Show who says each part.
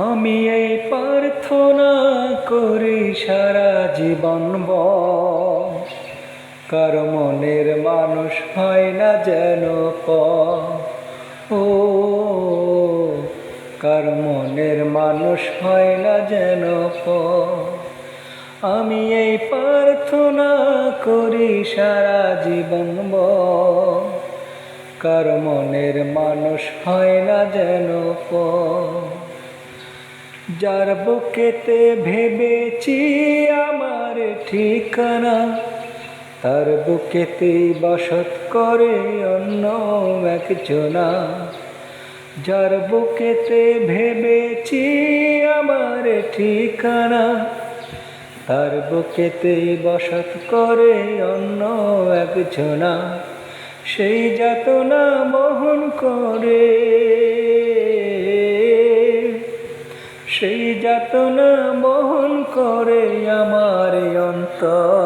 Speaker 1: আমি এই প্রার্থনা করি সারা জীবন কার মনের মানুষ হয় না যেন প ও, কার মনের মানুষ হয় না যেন প আমি এই প্রার্থনা করি সারা জীবন কার মনের মানুষ হয় না যেন প যার বুকেতে ভেবেছি আমার ঠিকানা, তার বুকেতেই বসত করে অন্য একজনা। যার বুকেতে ভেবেছি আমার ঠিকানা, তার বুকেতেই বসত করে অন্য একজনা। সেই যাতনা মোহন সেই যাতনা বহন করে আমার অন্তর।